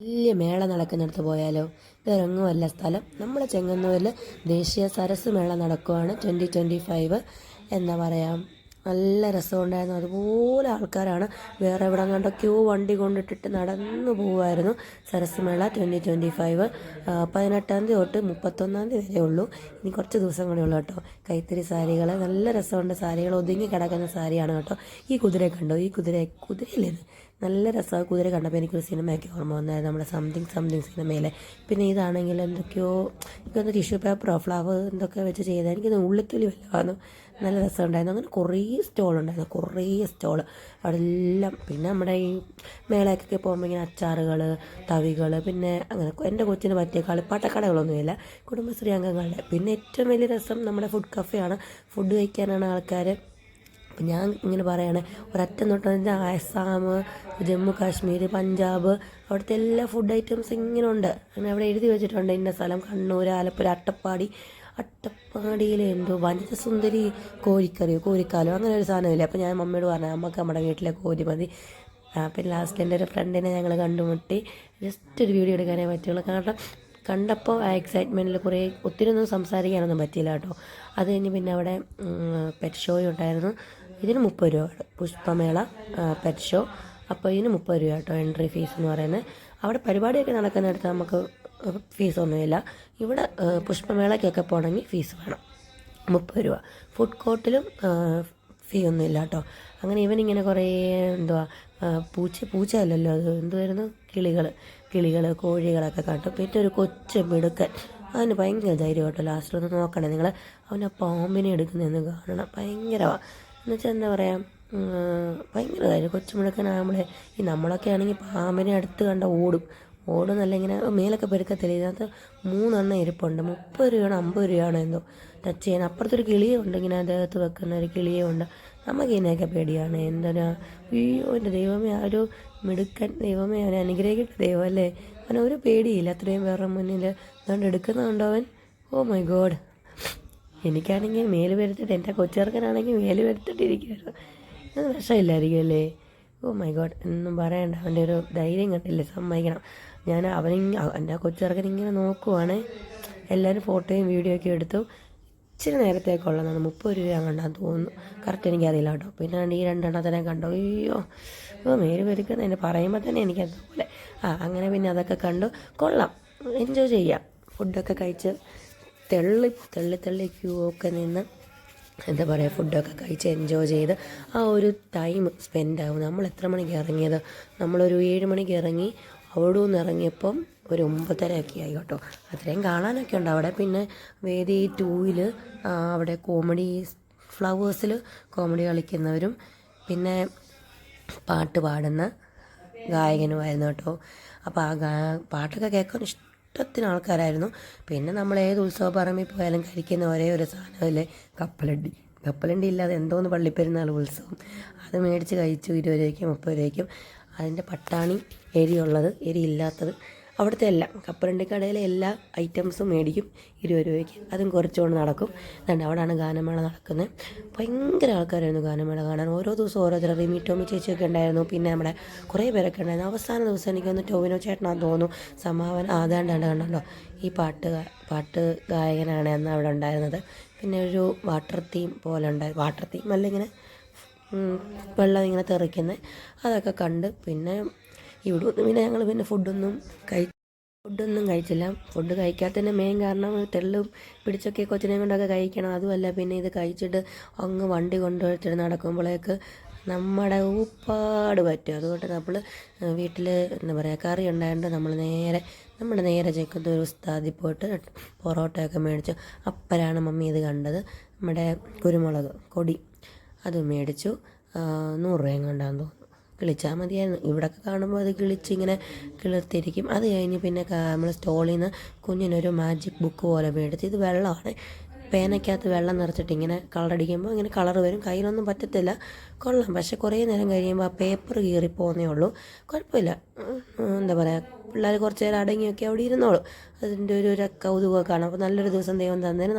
വലിയ മേള നടക്കുന്നിടത്ത് പോയാലോ? ഇതെങ്ങുമല്ല സ്ഥലം. നമ്മുടെ ചെങ്ങന്നൂരിൽ ദേശീയ സരസ് മേള നടക്കുവാണ് ട്വന്റി ട്വന്റി ഫൈവ് എന്താ പറയുക നല്ല രസമുണ്ടായിരുന്നു. അതുപോലെ ആൾക്കാരാണ് വേറെ എവിടെ ക്യൂ വണ്ടി കൊണ്ടിട്ടിട്ട് നടന്നു പോവുമായിരുന്നു സരസ് മേള ട്വന്റി ട്വന്റി ഫൈവ്. പതിനെട്ടാം തീയതി തൊട്ട് മുപ്പത്തൊന്നാം തീയതി വരെ ഉള്ളൂ. ഇനി കുറച്ച് ദിവസം കൂടെ ഉള്ളൂ കേട്ടോ. കൈത്തറി സാരികൾ നല്ല രസമുണ്ട്. സാരികൾ ഒതുങ്ങി കിടക്കുന്ന സാരിയാണ് കേട്ടോ. ഈ കുതിരയൊക്കെ ഉണ്ടോ ഈ കുതിര കുതിരയില്ലേ? നല്ല രസമാണ്. കുതിര കണ്ടപ്പോൾ എനിക്കൊരു സിനിമയൊക്കെ ഓർമ്മ വന്നായിരുന്നു നമ്മുടെ സംതിങ് സംതിങ് സിനിമയിലെ. പിന്നെ ഇതാണെങ്കിൽ എന്തൊക്കെയോ എനിക്കൊന്ന് ടിഷ്യൂ പേപ്പറോ ഫ്ലവർ എന്തൊക്കെ വെച്ച് ചെയ്താൽ എനിക്കൊന്ന് ഉള്ളിത്തൊലി വല്ലതാണ്? നല്ല രസമുണ്ടായിരുന്നു. അങ്ങനെ കുറേ സ്റ്റോൾ ഉണ്ടായിരുന്നു. കുറേ സ്റ്റോൾ അവിടെ എല്ലാം പിന്നെ നമ്മുടെ ഈ മേളയ്ക്കൊക്കെ പോകുമ്പോൾ ഇങ്ങനെ അച്ചാറുകൾ തവികൾ പിന്നെ അങ്ങനെ എന്റെ കൊച്ചിന് പറ്റിയ കളിപ്പാട്ടക്കടകളൊന്നുമില്ല കുടുംബശ്രീ അംഗങ്ങളുടെ. പിന്നെ ഏറ്റവും വലിയ രസം നമ്മുടെ ഫുഡ് കഫേയാണ് ഫുഡ് കഴിക്കാനാണ് ആൾക്കാർ അപ്പം ഞാൻ ഇങ്ങനെ പറയുകയാണ് ഒരറ്റം തൊട്ട് ആസാം ജമ്മു കാശ്മീർ പഞ്ചാബ് അവിടുത്തെ എല്ലാ ഫുഡ് ഐറ്റംസ് ഇങ്ങനെ ഉണ്ട് അങ്ങനെ അവിടെ എഴുതി വെച്ചിട്ടുണ്ട് ഇന്ന സ്ഥലം കണ്ണൂർ ആലപ്പുഴ അട്ടപ്പാടി. അട്ടപ്പാടിയിൽ എന്തോ വനിത സുന്ദരി കോഴിക്കറിയോ കോരിക്കാലോ അങ്ങനെ ഒരു സാധനമില്ല? അപ്പോൾ ഞാൻ മമ്മിയോട് പറഞ്ഞു നമുക്ക് നമ്മുടെ വീട്ടിലെ കോരി മതി. പിന്നെ ലാസ്റ്റ് എന്റെ ഒരു ഫ്രണ്ടിനെ ഞങ്ങൾ കണ്ടുമുട്ടി. ജസ്റ്റ് ഒരു വീഡിയോ എടുക്കാനേ പറ്റുള്ളൂ. കാരണം കണ്ടപ്പോൾ ആ എക്സൈറ്റ്മെന്റിൽ കുറേ ഒത്തിരി ഒന്നും സംസാരിക്കാനൊന്നും പറ്റിയില്ല കേട്ടോ. അത് കഴിഞ്ഞ് പിന്നെ അവിടെ പെറ്റ് ഷോയും ഉണ്ടായിരുന്നു. ഇതിന് മുപ്പത് രൂപയാണ് പുഷ്പമേള പെറ്റ് ഷോ അപ്പോൾ ഇതിന് മുപ്പത് രൂപ കേട്ടോ എൻട്രി ഫീസ് എന്ന് പറയുന്നത്. അവിടെ പരിപാടിയൊക്കെ നടക്കുന്നിടത്ത് നമുക്ക് ഫീസൊന്നുമില്ല ഇവിടെ പുഷ്പമേളയ്ക്കൊക്കെ പോകണമെങ്കിൽ ഫീസ് വേണം. മുപ്പത് രൂപ. ഫുഡ് കോർട്ടിലും ഫീ ഒന്നുമില്ല കേട്ടോ. അങ്ങനെ ഇവൻ ഇങ്ങനെ കുറേ എന്തുവാ പൂച്ച പൂച്ച അല്ലല്ലോ അത്? എന്തുവായിരുന്നു? കിളികൾ കിളികൾ കോഴികളൊക്കെ കണ്ടു പിന്നെ ഒരു കൊച്ചു മിടുക്കൻ. അതിന് ഭയങ്കര ധൈര്യം കേട്ടോ ലാസ്റ്റിലൊന്ന് നോക്കണേ. നിങ്ങൾ അവനെ പാമ്പിനെ എടുക്കുന്നതെന്ന് കാണണം. ഭയങ്കരമാണ് എന്നുവെച്ചാൽ എന്താ പറയുക ഭയങ്കര ഇതായിരുന്നു കൊച്ചു മിടുക്കനാകുമ്പോഴേ ഈ നമ്മളൊക്കെ ആണെങ്കിൽ പാമ്പിനെ അടുത്ത് കണ്ട ഓടും. ഓടുന്നല്ല ഇങ്ങനെ മേലൊക്കെ പെരുക്കത്തില്ല ഇതിനകത്ത് മൂന്നെണ്ണം ഇരിപ്പുണ്ട്. മുപ്പത് രൂപയാണ് അമ്പത് രൂപയാണോ എന്തോ ടച്ച് ചെയ്യാൻ. അപ്പുറത്തൊരു കിളിയുണ്ട് ഇങ്ങനെ അദ്ദേഹത്ത് വെക്കുന്ന ഒരു കിളിയുണ്ട് നമുക്ക് ഇതിനെയൊക്കെ പേടിയാണ്. എന്തിനാ? അയ്യോ എന്റെ ദൈവമേ ആ ഒരു മിടുക്കൻ ദൈവമേ അവനെ അനുഗ്രഹിക്കട്ടെ ദൈവം അല്ലേ ഒരു പേടിയില്ല. അത്രയും പേരുടെ മുന്നിൽ അതുകൊണ്ട് എടുക്കുന്നുണ്ടോ അവൻ? ഓ മൈ ഗോഡ് എനിക്കാണെങ്കിൽ മേൽ വരുത്തിട്ട് എന്റെ കൊച്ചേർക്കനാണെങ്കിൽ മേൽ വരുത്തിട്ടിരിക്കുമായിരുന്നു അത് വിഷമില്ലായിരിക്കും അല്ലേ? ഓ മൈ ഗോഡ് ഒന്നും പറയണ്ട. അവന്റെ ഒരു ധൈര്യം കണ്ടില്ലേ? സമ്മതിക്കണം. ഞാൻ അവനിങ്ങനെ എന്റെ കൊച്ചിറക്കൻ ഇങ്ങനെ നോക്കുവാണ്. എല്ലാവരും ഫോട്ടോയും വീഡിയോ ഒക്കെ എടുത്തു. ഇച്ചിരി നേരത്തേക്കുള്ളതാണ് മുപ്പത് രൂപ കണ്ടാന്ന് തോന്നുന്നു. കറക്റ്റ് എനിക്കറിയില്ല കേട്ടോ. പിന്നെ ഈ രണ്ടെണ്ണത്തിനെ കണ്ടോ. അയ്യോ. ഓ മേൽ പെരുക്കുന്ന എന്നെ പറയുമ്പോൾ തന്നെ എനിക്കതുപോലെ. ആ അങ്ങനെ പിന്നെ അതൊക്കെ കണ്ടു. കൊള്ളാം. എൻജോയ് ചെയ്യാം. ഫുഡൊക്കെ കഴിച്ച് തെള്ളി തെള്ളി തെള്ളി ക്യൂ ഒക്കെ നിന്ന് എന്താ പറയുക ഫുഡൊക്കെ കഴിച്ച് എൻജോയ് ചെയ്ത് ആ ഒരു ടൈം സ്പെൻഡ് ആകും നമ്മൾ എത്ര മണിക്ക് ഇറങ്ങിയത്? നമ്മളൊരു ഏഴ് മണിക്ക് ഇറങ്ങി അവിടെ നിന്ന് ഇറങ്ങിയപ്പം ഒരു ഒമ്പതരയൊക്കെ ആയി കേട്ടോ. അത്രയും കാണാനൊക്കെ ഉണ്ട് അവിടെ. പിന്നെ വേദി ടൂവിൽ അവിടെ കോമഡി ഫ്ലവേഴ്സിൽ കോമഡി കളിക്കുന്നവരും പിന്നെ പാട്ട് പാടുന്ന ഗായകനുമായിരുന്നു കേട്ടോ. അപ്പോൾ ആ ഗാ പാട്ടൊക്കെ കേൾക്കാൻ ഇഷ്ടത്തിന് ആൾക്കാരായിരുന്നു. പിന്നെ നമ്മൾ ഏത് ഉത്സവ പറമ്പിൽ പോയാലും കഴിക്കുന്ന ഒരേ ഒരു സാധനമല്ലേ? കപ്പലണ്ടി. കപ്പലണ്ടി ഇല്ലാതെ എന്തോന്ന് പള്ളിപ്പെരുന്നാൾ ഉത്സവം. അത് മേടിച്ച് കഴിച്ചു ഇരുപത് രൂപയ്ക്കും മുപ്പത് രൂപയ്ക്കും. അതിന്റെ പട്ടാണി എരിയുള്ളത് എരി ഇല്ലാത്തത് അവിടുത്തെ എല്ലാം കപ്പലണ്ടി കടയിലെ എല്ലാ ഐറ്റംസും മേടിക്കും. ഇരുപത് രൂപയ്ക്ക്. അതും കുറച്ചുകൊണ്ട് നടക്കും. അതുകൊണ്ട് അവിടെയാണ് ഗാനമേള നടക്കുന്നത്. ഭയങ്കര ആൾക്കാരായിരുന്നു ഗാനമേള കാണാൻ. ഓരോ ദിവസവും ഓരോരുത്തർ റിമി ടോമി ചേച്ചിയൊക്കെ ഉണ്ടായിരുന്നു. പിന്നെ നമ്മുടെ കുറേ പേരൊക്കെ ഉണ്ടായിരുന്നു. അവസാന ദിവസം എനിക്കൊന്ന് ടോവിനോ ചേട്ടനാന്ന് തോന്നുന്നു. സമാപനം. ആദാണ്ടാണ്ട് കണ്ടോ ഈ പാട്ട് പാട്ട് ഗായകനാണ് അന്ന് അവിടെ ഉണ്ടായിരുന്നത്. പിന്നെ ഒരു വാട്ടർ തീം പോലെ ഉണ്ടായി വാട്ടർ തീം അല്ല ഇങ്ങനെ വെള്ളം ഇങ്ങനെ തെറിക്കുന്നത് അതൊക്കെ കണ്ട് പിന്നെ ഇവിടെ ഒന്നും പിന്നെ ഞങ്ങൾ പിന്നെ ഫുഡൊന്നും കഴി ഫുഡൊന്നും കഴിച്ചില്ല. ഫുഡ് കഴിക്കാത്തതിന്റെ മെയിൻ കാരണം തെള്ളും പിടിച്ചൊക്കെ കൊച്ചിനെ കൊണ്ടൊക്കെ കഴിക്കണം. അതുമല്ല പിന്നെ ഇത് കഴിച്ചിട്ട് അങ്ങ് വണ്ടി കൊണ്ടുപോയിട്ട് നടക്കുമ്പോഴേക്ക് നമ്മുടെ ഊപ്പാട് പറ്റും. അതുകൊണ്ട് നമ്മൾ വീട്ടിൽ എന്താ പറയുക കറി ഉണ്ടായതുകൊണ്ട് നമ്മൾ നേരെ നമ്മൾ നേരെ ഒരു ഉസ്താദി പോയിട്ട് പൊറോട്ടയൊക്കെ മേടിച്ചു. അപ്പോഴാണ് മമ്മി ഇത് കണ്ടത്. നമ്മുടെ കുരുമുളക് കൊടി അത് മേടിച്ചു. നൂറ് രൂപയും കണ്ടാന്ന് തോന്നുന്നു. കിളിച്ചാൽ മതിയായിരുന്നു. ഇവിടൊക്കെ കാണുമ്പോൾ അത് കിളിച്ചിങ്ങനെ കിളിർത്തിരിക്കും. അത് കഴിഞ്ഞ് പിന്നെ നമ്മൾ സ്റ്റോളിൽ നിന്ന് കുഞ്ഞിനൊരു മാജിക് ബുക്ക് പോലെ മേടിച്ച് ഇത് വെള്ളമാണ്. പേനയ്ക്കകത്ത് വെള്ളം നിറച്ചിട്ട് ഇങ്ങനെ കളറടിക്കുമ്പോൾ ഇങ്ങനെ കളർ വരും. കയ്യിലൊന്നും പറ്റത്തില്ല. കൊള്ളാം. പക്ഷെ കുറേ നേരം കഴിയുമ്പോൾ ആ പേപ്പർ കീറിപ്പോകുന്നേ ഉള്ളൂ. കുഴപ്പമില്ല. എന്താ പറയുക പിള്ളേർ കുറച്ച് നേരം അടങ്ങിയൊക്കെ അവിടെ ഇരുന്നോളൂ. അതിന്റെ ഒരു കൗതുകമൊക്കെ കാണാം. അപ്പോൾ നല്ലൊരു ദിവസം ദൈവം തന്നതിന്